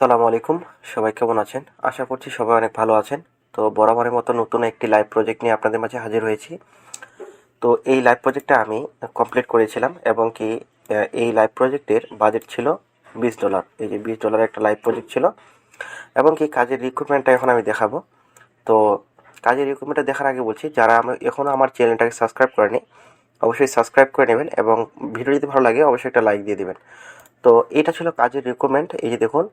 সালামু আলাইকুম। সবাই কেমন আছেন? আশা করছি সবাই অনেক ভালো আছেন। তো বরাবরের মতো নতুন একটি লাইভ প্রজেক্ট নিয়ে আপনাদের মাঝে হাজির হয়েছি। তো এই লাইভ প্রজেক্টটা আমি কমপ্লিট করেছিলাম এবং কি এই লাইভ প্রজেক্টের বাজেট ছিল বিশ ডলার এই যে বিশ ডলার একটা লাইভ প্রজেক্ট ছিল। এবং কি, কাজের রিক্রুটমেন্টটা এখন আমি দেখাবো। তো কাজের রিক্রুটমেন্টটা দেখার আগে বলছি, যারা আমি এখনও আমার চ্যানেলটাকে সাবস্ক্রাইব করেনি, অবশ্যই সাবস্ক্রাইব করে নেবেন এবং ভিডিও যদি ভালো লাগে, অবশ্যই একটা লাইক দিয়ে দেবেন। তো এটা ছিল কাজের রিকমেন্ড এই যে দেখুন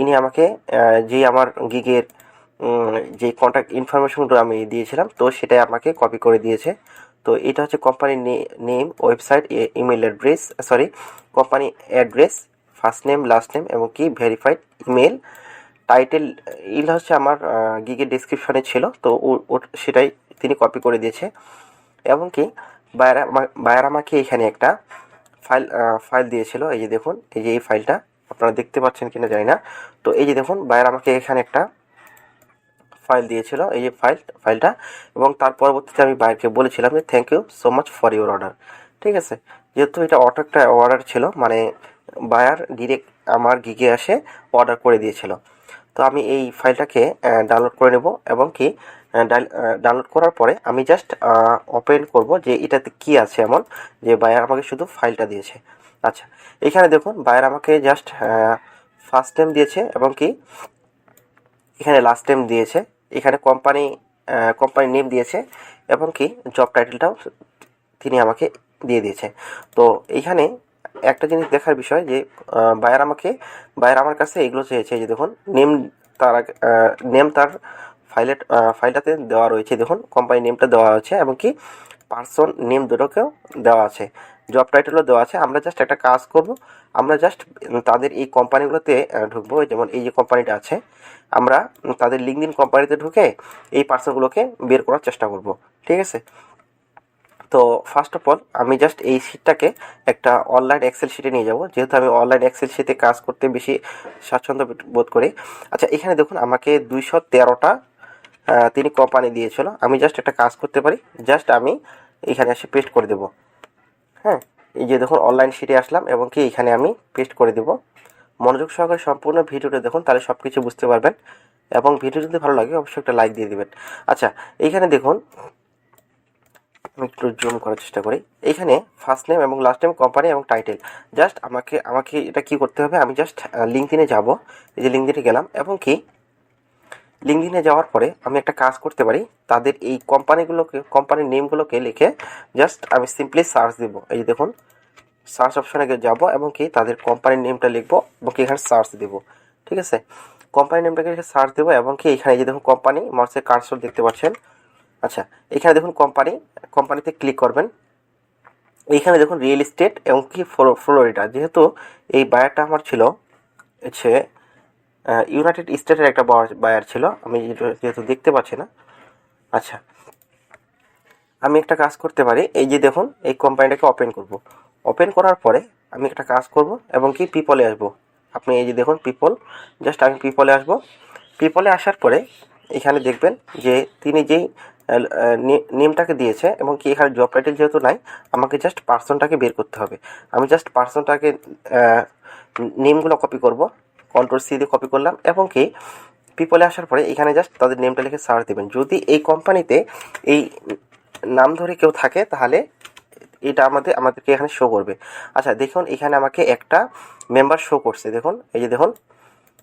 ইনি আমাকে আহ, যে আমার গিগের যে কন্ট্যাক্ট ইনফরমেশনগুলো আমি দিয়েছিলাম তো সেটাই আমাকে কপি করে দিয়েছে। তো এটা হচ্ছে কোম্পানির name website email address sorry company address first name last name এবং কি ভেরিফাইড ইমেল টাইটেল ইল হচ্ছে আমার গিগের ডিসক্রিপশনে ছিল তো সেটাই তিনি কপি করে দিয়েছে। এবং কি বায়ার বায়ার আমাকে এখানে একটা ফাইল ফাইল দিয়েছিল এই যে দেখুন এই যে এই ফাইলটা আপনারা দেখতে পাচ্ছেন কিনা জানি না। তো এই যে দেখুন, বায়ার আমাকে এখানে একটা ফাইল দিয়েছিল, এই যে ফাইল ফাইলটা এবং তার পরবর্তীতে আমি বায়ারকে বলেছিলাম যে thank you so much for your order ঠিক আছে? যেহেতু এটা অটো একটা অর্ডার ছিল মানে বায়ার ডিরেক্ট আমার গিগে আসে অর্ডার করে দিয়েছিল। তো আমি এই ফাইলটাকে ডাউনলোড করে নেব এবং কি ডাউনলোড করার পরে আমি জাস্ট ওপেন করব যে এটাতে কি আছে এমন, যে বায়ার আমাকে শুধু ফাইলটা দিয়েছে। আচ্ছা এখানে দেখুন বায়ার আমাকে জাস্ট ফার্স্ট টাইম দিয়েছে এবং কি, এখানে লাস্ট টাইম দিয়েছে, এখানে কোম্পানি কোম্পানি নেম দিয়েছে এবং কি জব টাইটেলটাও তিনি আমাকে দিয়ে দিয়েছে। তো এইখানে একটা জিনিস দেখার বিষয় যে বায়ার আমাকে বায়ার আমার কাছে এগুলো চেয়েছে যে দেখুন নেম তার নেম তার ফাইলের ফাইলটাতে দেওয়া রয়েছে, দেখুন কোম্পানি নেমটা দেওয়া আছে এবং কি পার্সন নেম দুটোকেও দেওয়া আছে। জব টাইটেলও দেওয়া আছে। আমরা জাস্ট একটা কাজ করব। আমরা জাস্ট তাদের এই কোম্পানিগুলোতে ঢুকবো। যেমন এই যে কোম্পানিটা আছে, আমরা তাদের লিঙ্কডিন কোম্পানিতে ঢুকে এই পার্সনগুলোকে বের করার চেষ্টা করব। ঠিক আছে? তো ফার্স্ট অফ অল আমি জাস্ট এই শিটটাকে একটা অনলাইন এক্সেল শিটে নিয়ে যাব। যেহেতু আমি অনলাইন এক্সেল শিটে কাজ করতে বেশি স্বাচ্ছন্দ্য বোধ করি। আচ্ছা এখানে দেখুন, আমাকে দুইশো তেরোটা তিনি কোম্পানি দিয়েছিল। আমি জাস্ট একটা কাজ করতে পারি। জাস্ট আমি এখানে এসে পেস্ট করে দেব। হ্যাঁ এই যে দেখুন অনলাইন শিটে আসলাম এবং কি এখানে আমি পেস্ট করে দেব। মনোযোগ সহকারে সম্পূর্ণ ভিডিওটা দেখুন, তাহলে সব কিছু বুঝতে পারবেন এবং ভিডিও যদি ভালো লাগে, অবশ্যই একটা লাইক দিয়ে দেবেন। আচ্ছা এইখানে দেখুন, আমি একটু জুম করার চেষ্টা করি। এইখানে ফার্স্ট নেম এবং লাস্ট নেম কোম্পানি এবং টাইটেল জাস্ট আমাকে আমাকে এটা কি করতে হবে? আমি জাস্ট লিঙ্কডিনে যাব। এই যে লিঙ্কডিনে গেলাম এবং কি লিঙ্কডিনে যাওয়ার পরে আমি একটা কাজ করতে পারি। তাদের এই কোম্পানিগুলোকে, কোম্পানির নেমগুলোকে লিখে জাস্ট আমি সিম্পলি সার্চ দিব। এই যে দেখুন সার্চ অপশনে যাব এবং কি তাদের কোম্পানির নেমটা লিখব এবং কি এখানে সার্চ দিব। ঠিক আছে? কোম্পানির নেমটাকে সার্চ দেবো এবং কি এখানে যে দেখুন কোম্পানি মার্সের কার্সর দেখতে পাচ্ছেন। আচ্ছা এখানে দেখুন কোম্পানি, কোম্পানিতে ক্লিক করবেন। এইখানে দেখুন রিয়েল এস্টেট এবং কি ফ্লো- ফ্লোরিডা যেহেতু এই বায়ারটা আমার ছিল, হচ্ছে ইউনাইটেড স্টেটের একটা বায়ার ছিল। আমি যেহেতু- দেখতে পাচ্ছি না। আচ্ছা। আমি একটা কাজ করতে পারি। এই যে দেখুন, এই কোম্পানিটাকে ওপেন করব। ওপেন করার পরে আমি একটা কাজ করব এবং কি পিপলে আসব। আপনি এই যে দেখুন পিপল জাস্ট আমি পিপলে আসব। পিপলে আসার পরে এখানে দেখবেন যে তিনি যেই নেমটাকে দিয়েছে এবং কি এখানে জব টাইটেল যেহেতু নাই, আমাকে জাস্ট পার্সনটাকে বের করতে হবে। আমি জাস্ট পার্সনটাকে নেমগুলো কপি করব। কন্ট্রোল সি দিয়ে কপি করলাম এবং কি পিপলে আসার পরে এখানে জাস্ট তাদের নেমটা লিখে সার্চ দেবেন। যদি এই কোম্পানিতে এই নাম ধরে কেউ থাকে, তাহলে এটা আমাদের, আমাদেরকে এখানে শো করবে। আচ্ছা দেখুন, এখানে আমাকে একটা মেম্বার শো করছে। দেখুন, এই যে দেখুন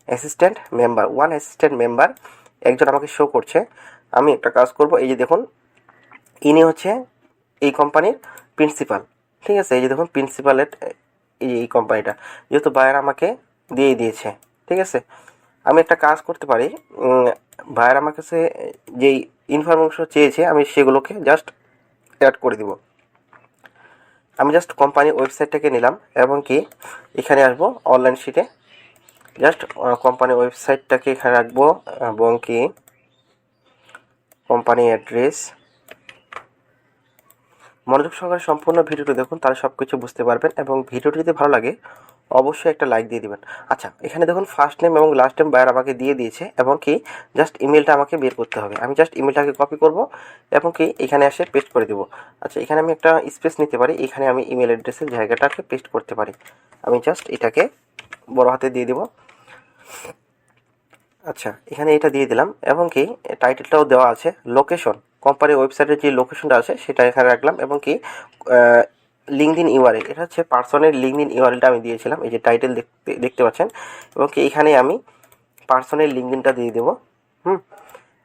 assistant member one assistant member একজন আমাকে শো করছে। আমি একটা কাজ করব, এই যে দেখুন, ইনি হচ্ছে এই কোম্পানির প্রিন্সিপাল ঠিক আছে? এই যে দেখুন প্রিন্সিপালের এই কোম্পানিটা যেহেতু বায়ার আমাকে দিয়ে দিয়েছে, ঠিক আছে? আমি একটা কাজ করতে পারি। ভাইয়ের আমার কাছে যেই ইনফরমেশন চেয়েছে, আমি সেগুলোকে জাস্ট অ্যাড করে দিব। আমি জাস্ট কোম্পানির ওয়েবসাইটটাকে নিলাম এবং কি এখানে আসব অনলাইন শিটে জাস্ট কোম্পানির ওয়েবসাইটটাকে এখানে রাখব এবং কি কোম্পানি অ্যাড্রেস মনোযোগ সহকারে সম্পূর্ণ ভিডিওটি দেখুন, তাহলে সব কিছু বুঝতে পারবেন এবং ভিডিওটি যদি ভালো লাগে অবশ্যই একটা লাইক দিয়ে দিবেন। আচ্ছা এখানে দেখুন ফার্স্ট নেম এবং লাস্ট নেম বায়ার আমাকে দিয়ে দিয়েছে, এবং কি জাস্ট ইমেলটা আমাকে বের করতে হবে। আমি জাস্ট ইমেলটাকে কপি করব, এবং কি এখানে এসে পেস্ট করে দেবো। আচ্ছা এখানে আমি একটা স্পেস নিতে পারি, এখানে আমি ইমেল অ্যাড্রেসের জায়গাটাকে পেস্ট করতে পারি। আমি জাস্ট এটাকে বড় হাতে দিয়ে দেবো। আচ্ছা এখানে এটা দিয়ে দিলাম, এবং কি টাইটেলটাও দেওয়া আছে লোকেশন কোম্পানির ওয়েবসাইটের যে লোকেশনটা আছে, সেটা এখানে রাখলাম, এবং কি লিঙ্কদিন ইউআরএল এটা হচ্ছে পার্সনের লিঙ্কদিন ইউআরএলটা আমি দিয়েছিলাম, এই যে টাইটেল দেখতে দেখতে পাচ্ছেন, এবং কি এখানে আমি পার্সনের লিঙ্কদিনটা দিয়ে দেবো, হুম,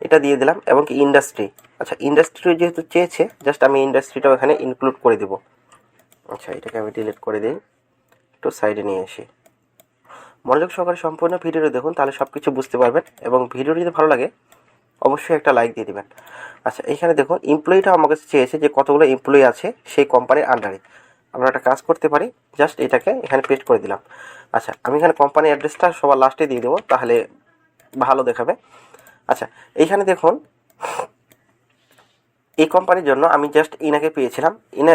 এটা দিয়ে দিলাম, এবং কি ইন্ডাস্ট্রি আচ্ছা ইন্ডাস্ট্রি যেহেতু চেয়েছে জাস্ট আমি ইন্ডাস্ট্রিটাও এখানে ইনক্লুড করে দেবো আচ্ছা এটাকে আমি ডিলিট করে দিই, একটু সাইডে নিয়ে আসি, মনোযোগ সহকারে সম্পূর্ণ ভিডিওটা দেখুন, তাহলে সব কিছু বুঝতে পারবেন, এবং ভিডিও যদি ভালো লাগে অবশ্যই একটা লাইক দিয়ে দেবেন। আচ্ছা এখানে দেখুন এমপ্লয়িটা আমার কাছে চেয়েছে যে কতগুলো এমপ্লয়ি আছে সেই কোম্পানির আন্ডারে আমরা একটা কাজ করতে পারি জাস্ট এটাকে এখানে পেস্ট করে দিলাম। আচ্ছা আমি এখানে কোম্পানির অ্যাড্রেসটা সবার লাস্টে দিয়ে দেবো, তাহলে ভালো দেখাবে। আচ্ছা এইখানে দেখুন, এই কোম্পানির জন্য আমি জাস্ট ইনাকে পেয়েছিলাম। ইনা,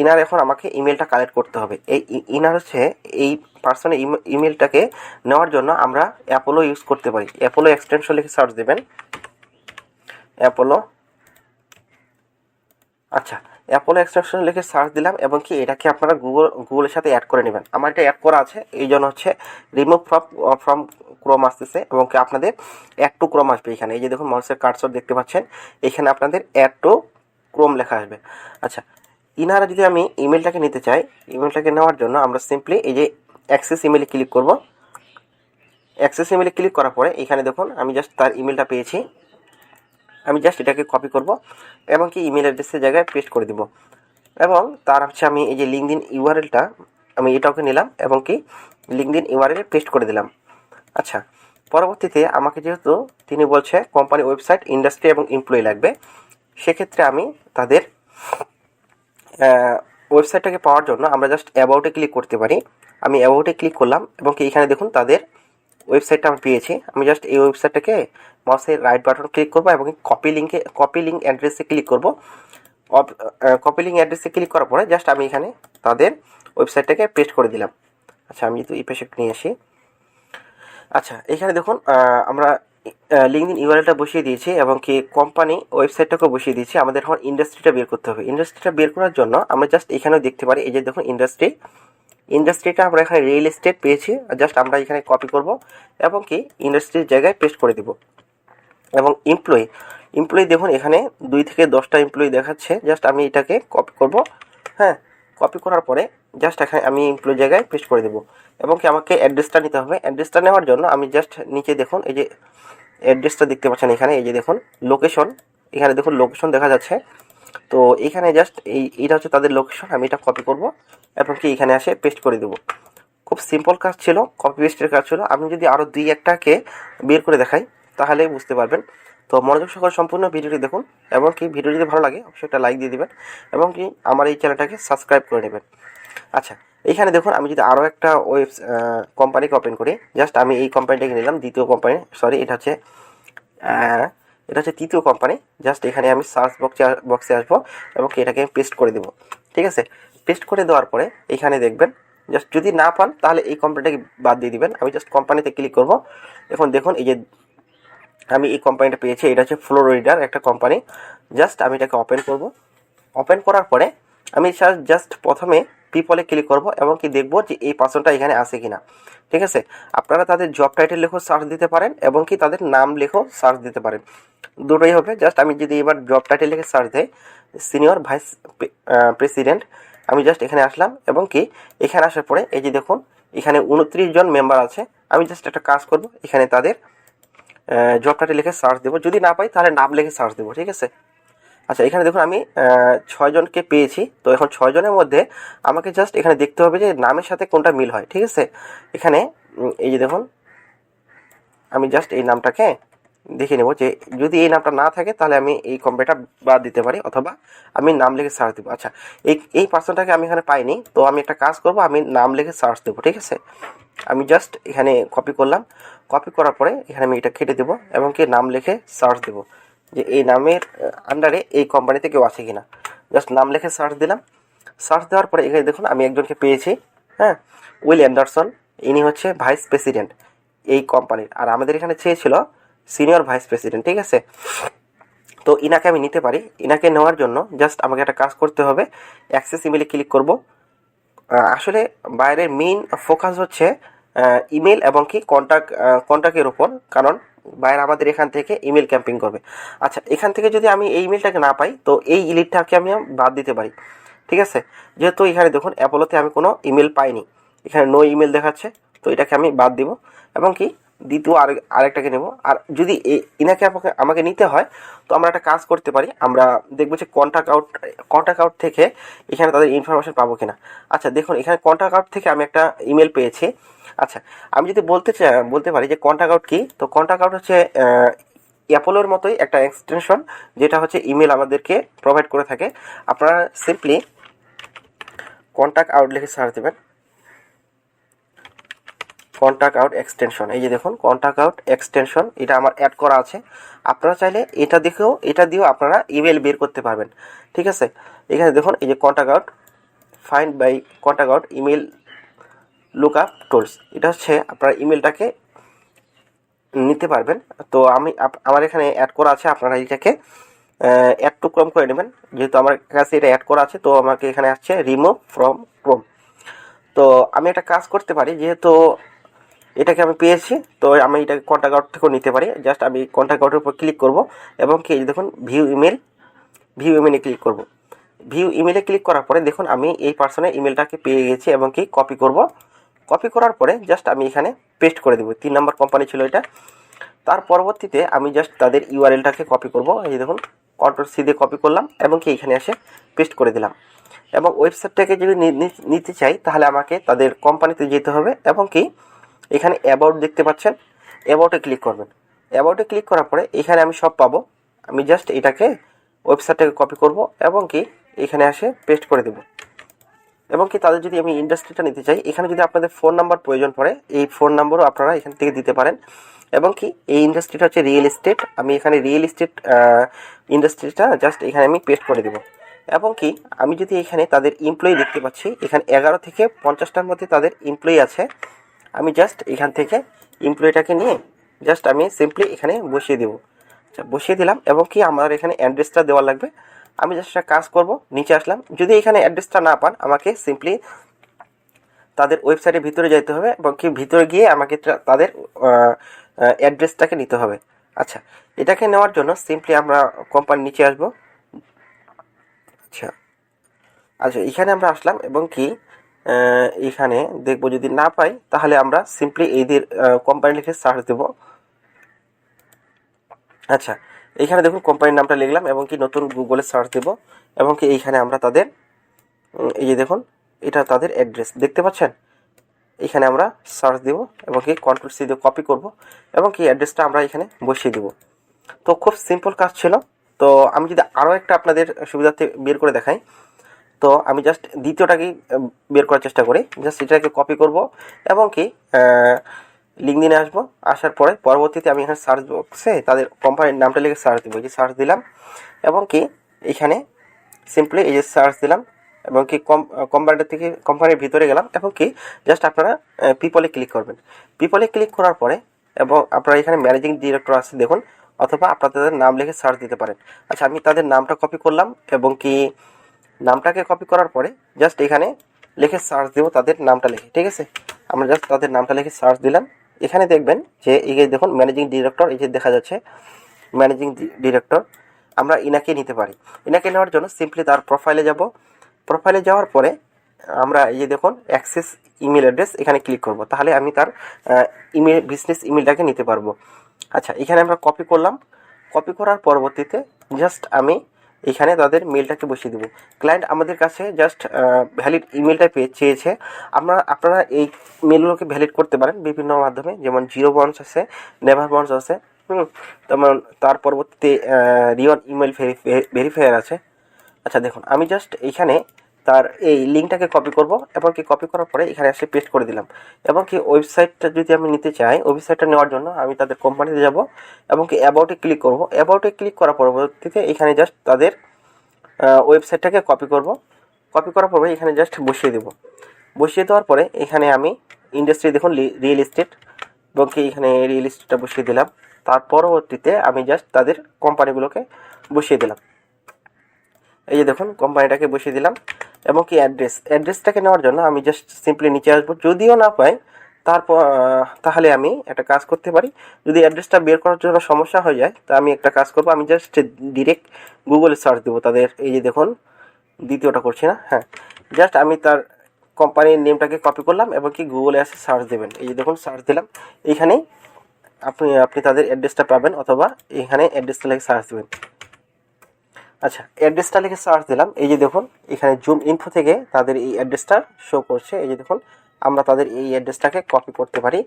ইনার এখন আমাকে ইমেলটা কালেক্ট করতে হবে। এই ইনার হচ্ছে, এই পার্সনের ইমেলটাকে নেওয়ার জন্য আমরা অ্যাপোলো ইউজ করতে পারি। অ্যাপোলো এক্সটেনশন লিখে সার্চ দেবেন। অ্যাপোলো আচ্ছা অ্যাপোলো এক্সটেনশন লিখে সার্চ দিলাম এবং কি এটাকে আপনারা গুগল গুগলের সাথে অ্যাড করে নেবেন। আমার এটা অ্যাড করা আছে, এই জন্য হচ্ছে রিমুভ ফ্রম ফ্রম ক্রোম আসতেছে এবং কি আপনাদের অ্যাড টু ক্রোম আসবে এখানে। এই যে দেখুন মাউসের কার্সর দেখতে পাচ্ছেন, এখানে আপনাদের অ্যাড টু ক্রোম লেখা আসবে। আচ্ছা ইনারা যদি আমি ইমেলটাকে নিতে চাই ইমেলটাকে নেওয়ার জন্য আমরা সিম্পলি এই যে অ্যাক্সেস ইমেলে ক্লিক করব। অ্যাক্সেস ইমেলে ক্লিক করার পরে এখানে দেখুন, আমি জাস্ট তার ইমেলটা পেয়েছি। আমি জাস্ট এটাকে কপি করব এবং কি ইমেল অ্যাড্রেসের জায়গায় পেস্ট করে দিব। এবং তার হচ্ছে আমি এই যে লিঙ্কদিন ইউআরএলটা আমি এটাকে নিলাম এবং কি লিঙ্কদিন ইউআরএল পেস্ট করে দিলাম। আচ্ছা পরবর্তীতে আমাকে যেহেতু তিনি বলছে কোম্পানি ওয়েবসাইট ইন্ডাস্ট্রি এবং এমপ্লয়ি লাগবে, সেক্ষেত্রে আমি তাদের ওয়েবসাইটটাকে পাওয়ার জন্য আমরা জাস্ট অ্যাবাউটে ক্লিক করতে পারি। আমি অ্যাবাউটে ক্লিক করলাম এবং কি এখানে দেখুন তাদের ওয়েবসাইটটা আমি পেয়েছি। আমি জাস্ট এই ওয়েবসাইটটাকে মাউসের রাইট বাটন ক্লিক করব এবং কপি লিঙ্কে কপি লিঙ্ক অ্যাড্রেসে ক্লিক করব। কপি লিঙ্ক অ্যাড্রেসে ক্লিক করার পরে জাস্ট আমি এখানে তাদের ওয়েবসাইটটাকে পেস্ট করে দিলাম। আচ্ছা আমি যদি এই পেশে নিয়ে আসি। আচ্ছা এখানে দেখুন আমরা লিঙ্কদিন ইউআরএলটা বসিয়ে দিয়েছি এবং কি কোম্পানি ওয়েবসাইটটাকেও বসিয়ে দিয়েছি। আমাদের এখন ইন্ডাস্ট্রিটা বের করতে হবে। ইন্ডাস্ট্রিটা বের করার জন্য আমরা জাস্ট এখানেও দেখতে পারি, এই যে দেখুন ইন্ডাস্ট্রি ইন্ডাস্ট্রিটা আমরা এখানে রিয়েল এস্টেট পেয়েছি জাস্ট আমরা এখানে কপি করব এবং কি ইন্ডাস্ট্রির জায়গায় পেস্ট করে দিব। এবং এমপ্লয়ি এমপ্লয়ি দেখুন, এখানে দুই থেকে দশটা এমপ্লয়ি দেখাচ্ছে জাস্ট আমি এটাকে কপি করব। হ্যাঁ কপি করার পরে জাস্ট এখানে আমি এমপ্লয়ি জায়গায় পেস্ট করে দেবো। এবং কি আমাকে অ্যাড্রেসটা নিতে হবে। অ্যাড্রেসটা নেওয়ার জন্য আমি জাস্ট নিচে দেখুন, এই যে অ্যাড্রেসটা দেখতে পাচ্ছেন এখানে, এই যে দেখুন লোকেশন এখানে দেখুন লোকেশন দেখা যাচ্ছে। তো এখানে জাস্ট এই, এটা হচ্ছে তাদের লোকেশন আমি এটা কপি করব। এবং কি এখানে আসে? পেস্ট করে দেবো। খুব সিম্পল কাজ ছিল কপি পেস্টের কাজ ছিল। আমি যদি আরও দুই একটাকে বের করে দেখাই, তাহলে বুঝতে পারবেন। তো মনোযোগ সহকারে সম্পূর্ণ ভিডিওটি দেখুন, এবং কি ভিডিও যদি ভালো লাগে, অবশ্যই একটা লাইক দিয়ে দিবেন, এবং কি আমার এই চ্যানেলটাকে সাবস্ক্রাইব করে নেবেন। আচ্ছা এইখানে দেখুন, আমি যদি আরও একটা ওয়েব কোম্পানিকে ওপেন করি। জাস্ট আমি এই কোম্পানিটাকে নিলাম, দ্বিতীয় কোম্পানি সরি এটা হচ্ছে এটা হচ্ছে তৃতীয় কোম্পানি জাস্ট এখানে আমি সার্চ বক্সে বক্সে আসব, এবং এটাকে পেস্ট করে দেবো। ঠিক আছে? পেস্ট করে দেওয়ার পরে এখানে দেখবেন জাস্ট যদি না পান, তাহলে এই কোম্পানিটাকে বাদ দিয়ে দিবেন। আমি জাস্ট কোম্পানিতে ক্লিক করব। এখন দেখুন, এই যে আমি এই কোম্পানিটা পেয়েছি, এটা হচ্ছে ফ্লোরিডার একটা কোম্পানি জাস্ট আমি এটাকে ওপেন করব। ওপেন করার পরে আমি জাস্ট প্রথমে পিপলে ক্লিক করব এবং কি দেখব যে এই পার্সনটা এখানে আছে কিনা। ঠিক আছে? আপনারা তাদের জব টাইটেল লেখো সার্চ দিতে পারেন এবং কি তাদের নাম লেখো সার্চ দিতে পারেন। দুটোই হবে। জাস্ট আমি যদি এবার জব টাইটেল লিখে সার্চ দেই সিনিয়র ভাইস প্রেসিডেন্ট আমি জাস্ট এখানে আসলাম এবং কি, এখানে আসার পরে এই যে দেখুন, এখানে উনত্রিশ জন মেম্বার আছে। আমি জাস্ট একটা কাজ করব, এখানে তাদের জব টাইটেল লিখে সার্চ দেবো। যদি না পাই, তাহলে নাম লিখে সার্চ দেবো, ঠিক আছে? আচ্ছা এখানে দেখুন আমি ছয়জনকে পেয়েছি। তো এখন ছয়জনের মধ্যে আমাকে জাস্ট এখানে দেখতে হবে যে নামের সাথে কোনটা মিল হয়, ঠিক আছে? এখানে এই যে দেখুন, আমি জাস্ট এই নামটাকে দেখে নেব যে যদি এই নামটা না থাকে, তাহলে আমি এই কম্পিউটার বাদ দিতে পারি অথবা আমি নাম লিখে সার্চ দেবো। আচ্ছা এই এই পার্সনটাকে আমি এখানে পাইনি, তো আমি একটা কাজ করব, আমি নাম লিখে সার্চ দেবো, ঠিক আছে? আমি জাস্ট এখানে কপি করলাম। কপি করার পরে এখানে আমি এটা কেটে দেবো এবং কি নাম লিখে সার্চ দেবো যে এই নামের আন্ডারে এই কোম্পানিতে কেউ আছে কিনা। জাস্ট নাম লিখে সার্চ দিলাম। সার্চ দেওয়ার পরে এখানে দেখুন, আমি একজনকে পেয়েছি হ্যাঁ? উইল অ্যান্ডারসন, ইনি হচ্ছে ভাইস প্রেসিডেন্ট এই কোম্পানির আর আমাদের এখানে চেয়েছিল সিনিয়র ভাইস প্রেসিডেন্ট, ঠিক আছে? তো ইনাকে আমি নিতে পারি। ইনাকে নেওয়ার জন্য জাস্ট আমাকে একটা কাজ করতে হবে। অ্যাক্সেস ইমেলে ক্লিক করব। আসলে বাইরের মেইন ফোকাস হচ্ছে ইমেল এবং কি কন্ট্যাক্ট কন্ট্যাক্টের উপর। কারণ বাইরে আমাদের এখান থেকে ইমেল ক্যাম্পিং করবে। আচ্ছা এখান থেকে যদি আমি এই ইমেলটাকে না পাই, তো এই ইলিটটাকে আমি বাদ দিতে পারি। ঠিক আছে? যেহেতু এখানে দেখুন, অ্যাপোলোতে আমি কোনো ইমেল পাইনি। এখানে নো ইমেল দেখাচ্ছে, তো এটাকে আমি বাদ দিব। এবং কি দ্বিতীয় আরেক আরেকটাকে নেব। আর যদি এ- ইনাকে আমাকে আমাকে নিতে হয়, তো আমরা একটা কাজ করতে পারি। আমরা দেখব যে কন্ট্যাক্ট আউট কন্ট্যাক্ট আউট থেকে এখানে তাদের ইনফরমেশন পাবো কিনা। আচ্ছা দেখুন, এখানে কন্ট্যাক্ট আউট থেকে আমি একটা ইমেল পেয়েছি। আচ্ছা আমি যদি বলতে চাই বলতে পারি যে কন্ট্যাক্ট আউট কী, তো কন্ট্যাক্ট আউট হচ্ছে অ্যাপোলোর মতোই একটা এক্সটেনশন যেটা হচ্ছে ইমেল আমাদেরকে প্রোভাইড করে থাকে। আপনারা সিম্পলি কন্ট্যাক্ট আউট লিখে সার্চ দেবেন। কন্ট্যাক্ট আউট এক্সটেনশন এই যে দেখুন কন্ট্যাক্ট আউট এক্সটেনশন এটা আমার অ্যাড করা আছে। আপনারা চাইলে এটা দেখেও, এটা দিয়েও আপনারা ইমেল বের করতে পারবেন। ঠিক আছে? এখানে দেখুন, এই যে contact out find by contact out email look up tools এটা হচ্ছে আপনারা ইমেলটাকে নিতে পারবেন। তো আমি আমার এখানে অ্যাড করা আছে, আপনারা এটাকে অ্যাড টু ক্রম করে নেবেন। যেহেতু আমার কাছে এটা অ্যাড করা আছে, তো আমাকে এখানে আসছে রিমুভ ফ্রম ক্রোম তো আমি একটা কাজ করতে পারি, যেহেতু এটাকে আমি পেয়েছি, তো আমি এটাকে কন্ট্যাক্ট আউট থেকেও নিতে পারি। জাস্ট আমি কন্ট্যাক্ট আউটের উপর ক্লিক করব এবং কি দেখুন ভিউ ইমেল ভিউ ইমেলে ক্লিক করব। ভিউ ইমেলে ক্লিক করার পরে দেখুন, আমি এই পার্সনের ইমেলটাকে পেয়ে গেছি এবং কি কপি করব। কপি করার পরে জাস্ট আমি এখানে পেস্ট করে দেবো। তিন নম্বর কোম্পানি ছিল এটা। তার পরবর্তীতে আমি জাস্ট তাদের ইউআরএলটাকে কপি করব। এই দেখুন কন্ট্রোল সি দিয়ে কপি করলাম এবং কি এখানে এসে পেস্ট করে দিলাম। এবং ওয়েবসাইটটাকে যদি নিতে চাই, তাহলে আমাকে তাদের কোম্পানিতে যেতে হবে এবং কি এখানে অ্যাবাউট দেখতে পাচ্ছেন অ্যাবাউটে ক্লিক করবেন। অ্যাবাউটে ক্লিক করার পরে এখানে আমি সব পাবো। আমি জাস্ট এটাকে ওয়েবসাইটটাকে কপি করব এবং কি এখানে এসে পেস্ট করে দেবো। এবং কি তাদের যদি আমি ইন্ডাস্ট্রিটা নিতে চাই, এখানে যদি আপনাদের ফোন নাম্বার প্রয়োজন পড়ে, এই ফোন নাম্বারও আপনারা এখান থেকে দিতে পারেন। এবং কি এই ইন্ডাস্ট্রিটা হচ্ছে রিয়েল এস্টেট আমি এখানে রিয়েল এস্টেট ইন্ডাস্ট্রিটা জাস্ট এখানে আমি পেস্ট করে দেবো। এবং কি আমি যদি এখানে তাদের এমপ্লয়ি দেখতে পাচ্ছি, এখানে এগারো থেকে পঞ্চাশটার মধ্যে তাদের এমপ্লয়ি আছে। আমি জাস্ট এখান থেকে এমপ্লয়িটাকে নিয়ে জাস্ট আমি সিম্পলি এখানে বসিয়ে দেবো। আচ্ছা বসিয়ে দিলাম এবং কি আমার এখানে অ্যাড্রেসটা দেওয়া লাগবে। আমি জাস্ট একটা কাজ করব, নিচে আসলাম। যদি এখানে অ্যাড্রেসটা না পান, আমাকে সিম্পলি তাদের ওয়েবসাইটের ভিতরে যেতে হবে এবং কি ভিতরে গিয়ে আমাকে তাদের অ্যাড্রেসটাকে নিতে হবে। আচ্ছা এটাকে নেওয়ার জন্য সিম্পলি আমরা কোম্পানির নিচে আসব। আচ্ছা আচ্ছা এখানে আমরা আসলাম এবং কি এখানে দেখব যদি না পাই, তাহলে আমরা সিম্পলি এদের কোম্পানি লিখে সার্চ দেবো। আচ্ছা এইখানে দেখুন কোম্পানির নামটা লিখলাম এবং কি নতুন গুগলে সার্চ দেব এবং কি এইখানে আমরা তাদের এই যে দেখুন, এটা তাদের অ্যাড্রেস দেখতে পাচ্ছেন? এখানে আমরা সার্চ দেব এবং কি কন্ট্রোল সি দিয়ে কপি করব এবং কি অ্যাড্রেসটা আমরা এখানে বসিয়ে দেব। তো খুব সিম্পল কাজ ছিল। তো আমি যদি আরও একটা আপনাদের সুবিধার্থে বের করে দেখাই। তো আমি জাস্ট দ্বিতীয়টাকেই বের করার চেষ্টা করি। জাস্ট এটাকে কপি করব এবং কি লিঙ্ক লিঙ্কদিনে আসব। আসার পরে পরবর্তীতে আমি এখানে সার্চ বক্সে তাদের কোম্পানির নামটা লিখে সার্চ দেবো। যে সার্চ দিলাম এবং কি, এখানে সিম্পলি এই যে সার্চ দিলাম এবং কি কম কোম্পানিটা থেকে কোম্পানির ভিতরে গেলাম এবং কি জাস্ট আপনারা পিপলে ক্লিক করবেন। পিপলে ক্লিক করার পরে এবং আপনারা এখানে ম্যানেজিং ডিরেক্টর আছে দেখুন, অথবা আপনারা তাদের নাম লিখে সার্চ দিতে পারেন। আচ্ছা আমি তাদের নামটা কপি করলাম এবং কি নামটাকে কপি করার পরে জাস্ট এখানে লিখে সার্চ দেবো, তাদের নামটা লিখে, ঠিক আছে? আমরা জাস্ট তাদের নামটা লিখে সার্চ দিলাম। এখানে দেখবেন যে এই যে দেখুন ম্যানেজিং ডিরেক্টর এই যে দেখা যাচ্ছে ম্যানেজিং ডিরেক্টর আমরা ইনাকে নিতে পারি। ইনাকে নেওয়ার জন্য সিম্পলি তার প্রোফাইলে যাব। প্রোফাইলে যাওয়ার পরে আমরা এই যে দেখুন অ্যাক্সেস ইমেল অ্যাড্রেস এখানে ক্লিক করব। তাহলে আমি তার ইমেল বিজনেস ইমেলটাকে নিতে পারব। আচ্ছা এখানে আমরা কপি করলাম। কপি করার পরবর্তীতে জাস্ট আমি এখানে তাদের মেলটাকে বসিয়ে দেবো। ক্লায়েন্ট আমাদের কাছে জাস্ট ভ্যালিড ইমেলটা পেয়ে চেয়েছে। আমরা, আপনারা এই মেলগুলোকে ভ্যালিড করতে পারেন বিভিন্ন মাধ্যমে, যেমন জিরো বন্স আছে নেভার বন্স আছে, হুম, তেমন তার পরবর্তীতে রিওয়ার্ড ইমেল ভেরিফায়ার আছে। আচ্ছা দেখুন, আমি জাস্ট এইখানে তার এই লিঙ্কটাকে কপি করব এবং কি কপি করার পরে এখানে এসে পেস্ট করে দিলাম। এবং কি ওয়েবসাইটটা যদি আমি নিতে চাই ওয়েবসাইটটা নেওয়ার জন্য আমি তাদের কোম্পানিতে যাব এবং কি অ্যাবাউটে ক্লিক করব। অ্যাবাউটে ক্লিক করার পরবর্তীতে এখানে জাস্ট তাদের ওয়েবসাইটটাকে কপি করব। কপি করার পরে এখানে জাস্ট বসিয়ে দেব। বসিয়ে দেওয়ার পরে এখানে আমি ইন্ডাস্ট্রি দেখুন রিয়েল এস্টেট এবং কি এখানে রিয়েল এস্টেটটা বসিয়ে দিলাম। তার পরবর্তীতে আমি জাস্ট তাদের কোম্পানিগুলোকে বসিয়ে দিলাম। এই যে দেখুন কোম্পানিটাকে বসিয়ে দিলাম। এবং কি অ্যাড্রেস অ্যাড্রেসটাকে নেওয়ার জন্য আমি জাস্ট সিম্পলি নিচে আসব। যদিও না পাই, তারপর তাহলে আমি একটা কাজ করতে পারি। যদি অ্যাড্রেসটা বের করার জন্য সমস্যা হয়ে যায়, তা আমি একটা কাজ করব। আমি জাস্ট ডিরেক্ট গুগলে সার্চ দেবো তাদের। এই যে দেখুন, দ্বিতীয়টা করছি না? হ্যাঁ। জাস্ট আমি তার কোম্পানির নেমটাকে কপি করলাম এবং কি গুগলে এসে সার্চ দেবেন। এই যে দেখুন সার্চ দিলাম। এইখানেই আপনি আপনি তাদের অ্যাড্রেসটা পাবেন অথবা এখানে অ্যাড্রেসটা লিখে সার্চ দেবেন। আচ্ছা অ্যাড্রেসটা লিখে সার্চ দিলাম। এই যে দেখুন, এখানে জুম ইনফো থেকে তাদের এই অ্যাড্রেসটা শো করছে। এই যে দেখুন, আমরা তাদের এই অ্যাড্রেসটাকে কপি করতে পারি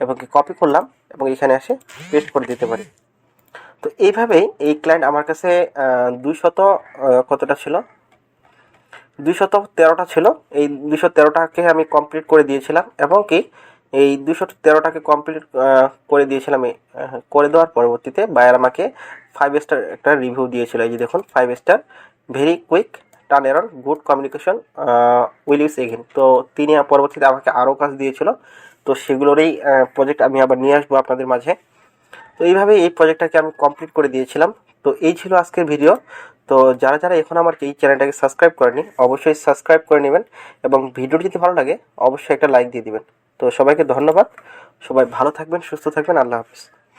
এবং কপি করলাম এবং এখানে এসে পেস্ট করে দিতে পারি। তো এইভাবেই এই ক্লায়েন্ট আমার কাছে দুইশত কতটা ছিল? দুইশত তেরোটা ছিল। এই দুইশো তেরোটাকে আমি কমপ্লিট করে দিয়েছিলাম এবং কি এই দুশো তেরোটাকে কমপ্লিট করে দিয়েছিলাম করে দেওয়ার পরবর্তীতে বায়ার আমাকে ফাইভ স্টার একটা রিভিউ দিয়েছিল। এই যে দেখুন five star very quick turn around good communication will use again তো তিনি পরবর্তীতে আমাকে আরও কাজ দিয়েছিল। তো সেগুলোরই প্রজেক্ট আমি আবার নিয়ে আসব আপনাদের মাঝে। তো এইভাবে এই প্রজেক্টটাকে আমি কমপ্লিট করে দিয়েছিলাম। তো এই ছিল আজকের ভিডিও তো যারা যারা এখন আমার এই চ্যানেলটাকে সাবস্ক্রাইব করেনি, অবশ্যই সাবস্ক্রাইব করে নেবেন এবং ভিডিওটি যদি ভালো লাগে, অবশ্যই একটা লাইক দিয়ে দিবেন। তো সবাইকে ধন্যবাদ। সবাই ভালো থাকবেন সুস্থ থাকবেন। আল্লাহ হাফিজ।